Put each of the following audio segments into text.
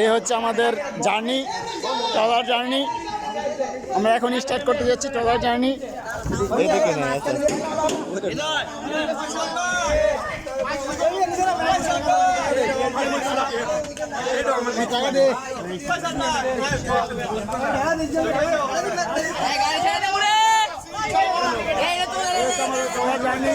এই হচ্ছে আমাদের জার্নি ট্রলার জার্নি। আমরা এখন স্টার্ট করতে যাচ্ছি ট্রলার জার্নি। জার্নি।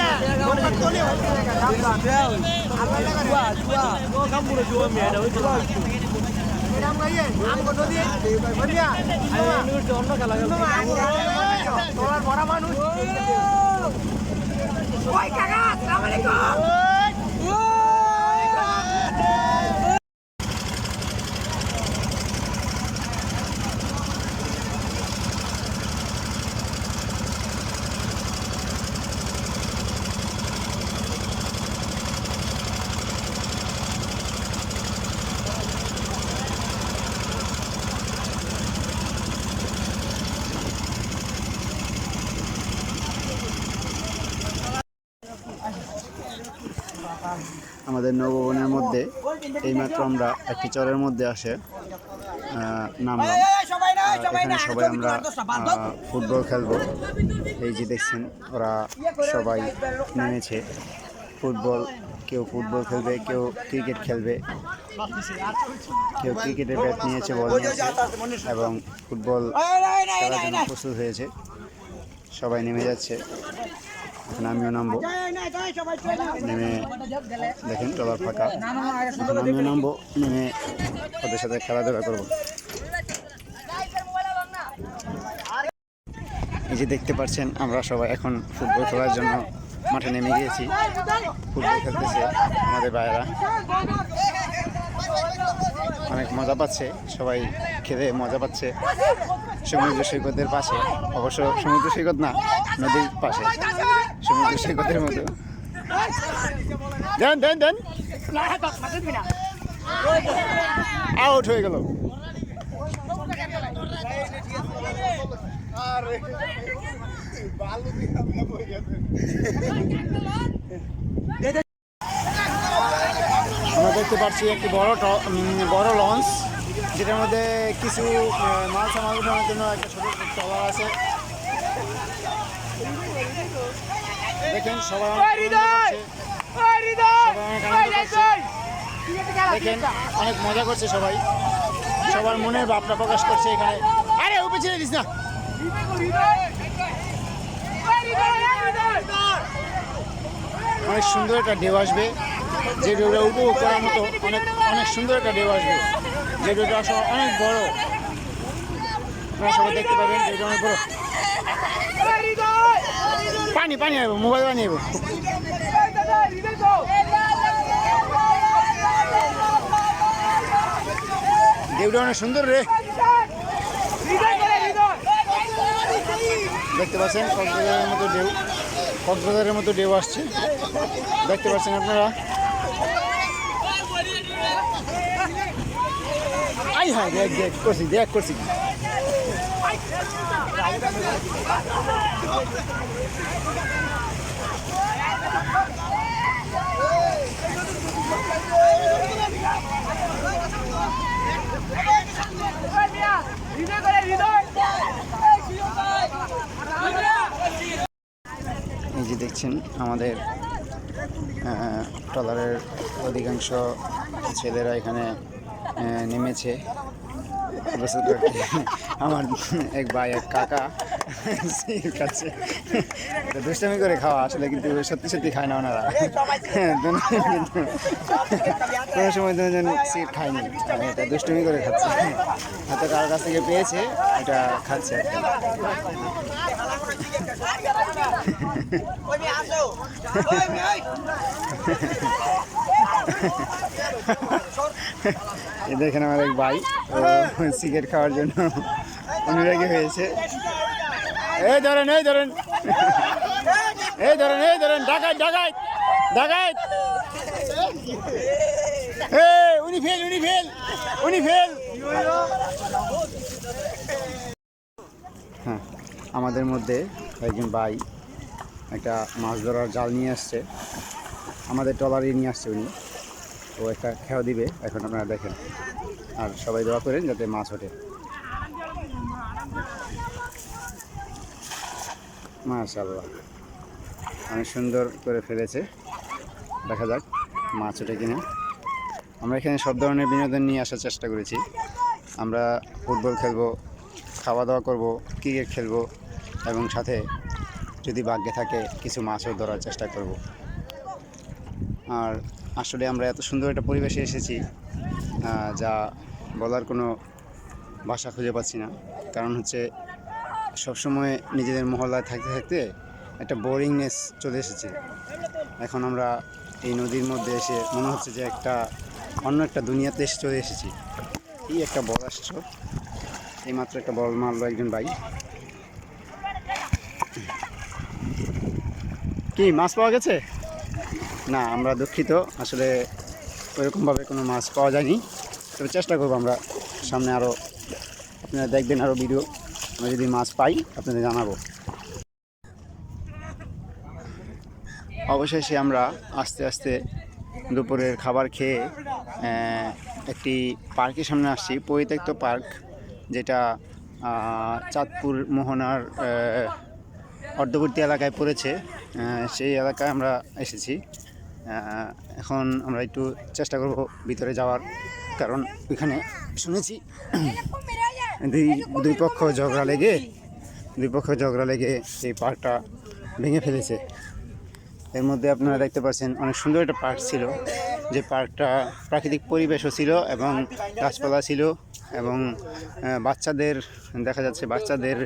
আমাদের জোড়াবাটির খাবার কেরাইডি ভিডিও সমস্যা নাই আমাদের নববনের মধ্যে এইমাত্র আমরা একটি চরের মধ্যে আসে নামলাম। এখানে সবাই আমরা ফুটবল খেলব। এই যে দেখছেন ওরা সবাই নেমেছে। ফুটবল কেউ ফুটবল খেলবে কেউ ক্রিকেট খেলবে। কেউ ক্রিকেটের ব্যাট নিয়েছে বল নিয়েছে এবং ফুটবল খেলার জন্য প্রস্তুত হয়েছে। সবাই নেমে যাচ্ছে। এখন আমিও নামবো। নেমে দেখেন ট্রলার ফাঁকা। আমিও নামবো, নেমে ওদের সাথে খেলাধুলা করব। এই যে দেখতে পাচ্ছেন, আমরা সবাই এখন ফুটবল খেলার জন্য মাঠে নেমে গিয়েছি। ফুটবল খেলতেছে আমাদের ভাইয়েরা। অনেক মজা পাচ্ছে, সবাই খেলে মজা পাচ্ছে। সমুদ্র সৈকতের পাশে। অবশ্য সমুদ্র সৈকত না, নদীর পাশে। আউট হয়ে গেল। আমরা দেখতে পাচ্ছি একটি বড় বড় লঞ্চ, যেটার মধ্যে কিছু মাল সামাল জন্য একটা ছোট ট্রলার আছে। দেখেন সবাই। দেখেন অনেক মজা করছে সবাই। সবার মনের ভাবটা প্রকাশ করছে এখানে। আরে উপরে ছেড়ে দিস না। অনেক সুন্দর একটা ঢেউ আসবে। যে ঢেউটা উপভোগ করার মতো অনেক অনেক সুন্দর একটা ঢেউ আসবে। যে ঢেউটা আসলে অনেক বড়। আপনারা সবাই দেখতে পাবেন ঢেউটা অনেক বড়। পানি পানি আইব, মোবাইল পানি আইব। ঢেউটা অনেক সুন্দর রে। দেখতে পাচ্ছেন, কক্সবাজারের মতো ঢেউ, কক্সবাজারের মতো ঢেউ আসছে। দেখতে পাচ্ছেন আপনারা? আই হ্যাঁ দেখ দেখ, করছি দেখ, করছি। এই যে দেখছেন আমাদের ট্রলারের অধিকাংশ ছেলেরা এখানে নেমেছে। আমার এক ভাই এক কাকা এটা দুষ্টামি করে খাওয়া আসলে কিন্তু সত্যি সত্যি খায় না ওনারা হ্যাঁ, কোনো সময় দুজন সিট খায়নি এটা দুষ্টুমি করে খাচ্ছে হয়তো কার কাছ থেকে পেয়েছে এটা খাচ্ছে এই দেখেন আমার এক ভাই সিগারেট খাওয়ার জন্য অনুরাগী হয়েছে। এই ধরেন এই ধরেন। এই ধরেন এই ধরেন, ডাকাত ডাকাত ডাকাত। উনি ফেল উনি ফেল উনি ফেল। হ্যাঁ আমাদের মধ্যে একজন ভাই একটা মাছ ধরার জাল নিয়ে আসছে। আমাদের ট্রলারে নিয়ে আসছে উনি। ও একটা খেয়া দিবে, এখন আপনারা দেখেন। আর সবাই দোয়া করেন যাতে মাছ ওঠে। মাশাল্লাহ অনেক সুন্দর করে ফেলেছে। দেখা যাক মাছ ওঠে কিনা। আমরা এখানে সব ধরনের বিনোদন নিয়ে আসার চেষ্টা করেছি। আমরা ফুটবল খেলব খাওয়া দাওয়া করব, ক্রিকেট খেলব, এবং সাথে যদি ভাগ্যে থাকে, কিছু মাছও ধরার চেষ্টা করব। আর আসলে আমরা এত সুন্দর একটা পরিবেশে এসেছি যা বলার কোনো ভাষা খুঁজে পাচ্ছি না। কারণ হচ্ছে সবসময় নিজেদের মহল্লায় থাকতে থাকতে একটা বোরিংনেস চলে এসেছে। এখন আমরা এই নদীর মধ্যে এসে মনে হচ্ছে যে একটা অন্য একটা দুনিয়াতে এসে চলে এসেছি। এই একটা বল আসছো। এইমাত্র একটা বল মারলো একজন ভাই। কি, মাছ পাওয়া গেছে? না, আমরা দুঃখিত। আসলে ওইরকমভাবে কোনো মাছ পাওয়া যায়নি। তবে চেষ্টা করব আমরা সামনে আরও আপনারা দেখবেন আরও ভিডিও। আমরা যদি মাছ পাই, আপনাদের জানাব। অবশেষে আমরা আস্তে আস্তে দুপুরের খাবার খেয়ে একটি পার্কের সামনে আসছি, পরিত্যক্ত পার্ক, যেটা চাঁদপুর মোহনার অর্ধবর্তী এলাকায় পড়েছে। সেই এলাকায় আমরা এসেছি। এখন আমরা একটু চেষ্টা করব ভিতরে যাওয়ার। কারণ ওইখানে শুনেছি দুই দুই পক্ষ ঝগড়া লেগে দুই পক্ষ ঝগড়া লেগে এই পার্কটা ভেঙে ফেলেছে। এর মধ্যে আপনারা দেখতে পাচ্ছেন অনেক সুন্দর একটা পার্ক ছিল। যে পার্কটা প্রাকৃতিক পরিবেশও ছিল এবং গাছপালা ছিল এবং বাচ্চাদের দেখা যাচ্ছে বাচ্চাদের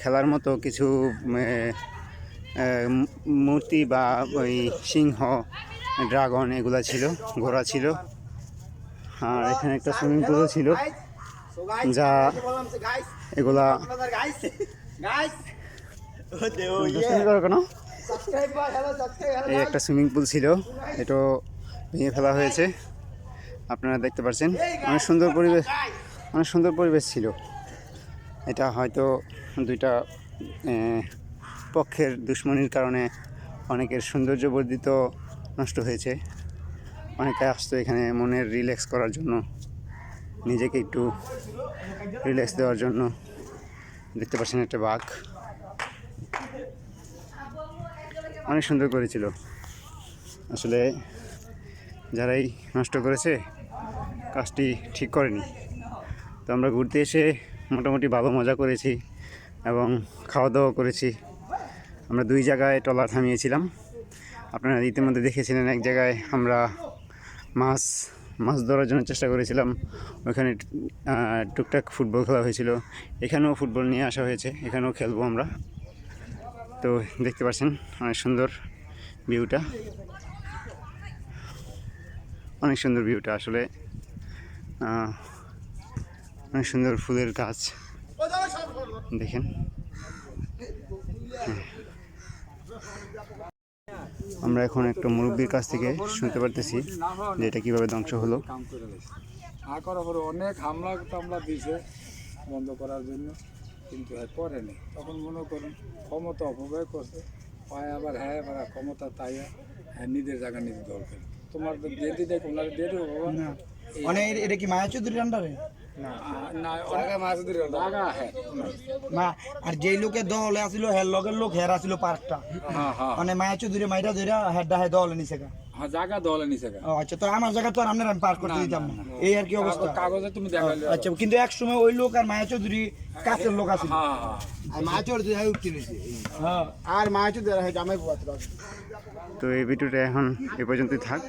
খেলার মতো কিছু মূর্তি বা ওই সিংহ, ড্রাগন এগুলা ছিল, ঘোড়া ছিল। আর এখানে একটা সুইমিং পুলও ছিল, যা এগুলা কেন এই একটা সুইমিং পুল ছিল এটাও ভেঙে ফেলা হয়েছে। আপনারা দেখতে পাচ্ছেন অনেক সুন্দর পরিবেশ, অনেক সুন্দর পরিবেশ ছিল। এটা হয়তো দুইটা পক্ষের দুশ্মনির কারণে অনেকের সৌন্দর্য বর্ধিত নষ্ট হয়েছে। অনেকে আসতো এখানে মনের রিল্যাক্স করার জন্য, নিজেকে একটু রিল্যাক্স দেওয়ার জন্য। দেখতে পাচ্ছেন একটা বাঘ। অনেক সুন্দর করেছিল। আসলে যারাই নষ্ট করেছে, কাজটি ঠিক করেনি। তো আমরা ঘুরতে এসে মোটামুটি ভালো মজা করেছি এবং খাওয়া দাওয়া করেছি। আমরা দুই জায়গায় ট্রলার থামিয়েছিলাম। আপনারা ইতিমধ্যে দেখেছিলেন, এক জায়গায় আমরা মাছ মাছ ধরার জন্য চেষ্টা করেছিলাম। ওখানে টুকটাক ফুটবল খেলা হয়েছিল। এখানেও ফুটবল নিয়ে আসা হয়েছে, এখানেও খেলব আমরা। তো দেখতে পাচ্ছেন, অনেক সুন্দর ভিউটা। অনেক সুন্দর ভিউটা আসলে। অনেক সুন্দর ফুলের গাছ। দেখেন। হ্যাঁ। আমরা এখন একটা মুরব্বীর কাছ থেকে শুনতে পারতেছি যে এটা কীভাবে ধ্বংস হলো। করার পরে অনেক হামলা টামলা দিয়েছে বন্ধ করার জন্য কিন্তু হ্যাঁ করেনি তখন মনে করুন ক্ষমতা অপব্যয় করছে পায় আবার হ্যাঁ এবার ক্ষমতা তাই হ্যাঁ নিজের জায়গা নিজে দরকার তোমার তো দিয়ে দিতে ওনার দিয়ে দেবো বাবা মানে এটা কি মায়া চৌধুরীর আন্ডারে না। না জায়গা মাছ দিয়ে জায়গা হ্যাঁ মা আর যেই লোকের দলে আসিল হের লগের লোক হের আসিল পাঁচটা হ্যাঁ হ্যাঁ। মানে মায়া চৌধুরী মাইরা ধরে হেডটা হে দলে নিছে হ্যাঁ জায়গা দলে নিছে আচ্ছা তো আমার জায়গা তো আর আপনার আমি পার করতে দিতাম না। এই আর কি অবস্থা? কাগজে তুমি দেখালে আচ্ছা কিন্তু এক সময় ওই লোক আর মায়া চৌধুরী কাছের লোক আছিল হ্যাঁ হ্যাঁ। আর মায়া চৌধুরী উঠতে নিছে হ্যাঁ। আর মায়া চৌধুরী জামাই তো এই ভিডিওটা এখন এ পর্যন্তই থাক।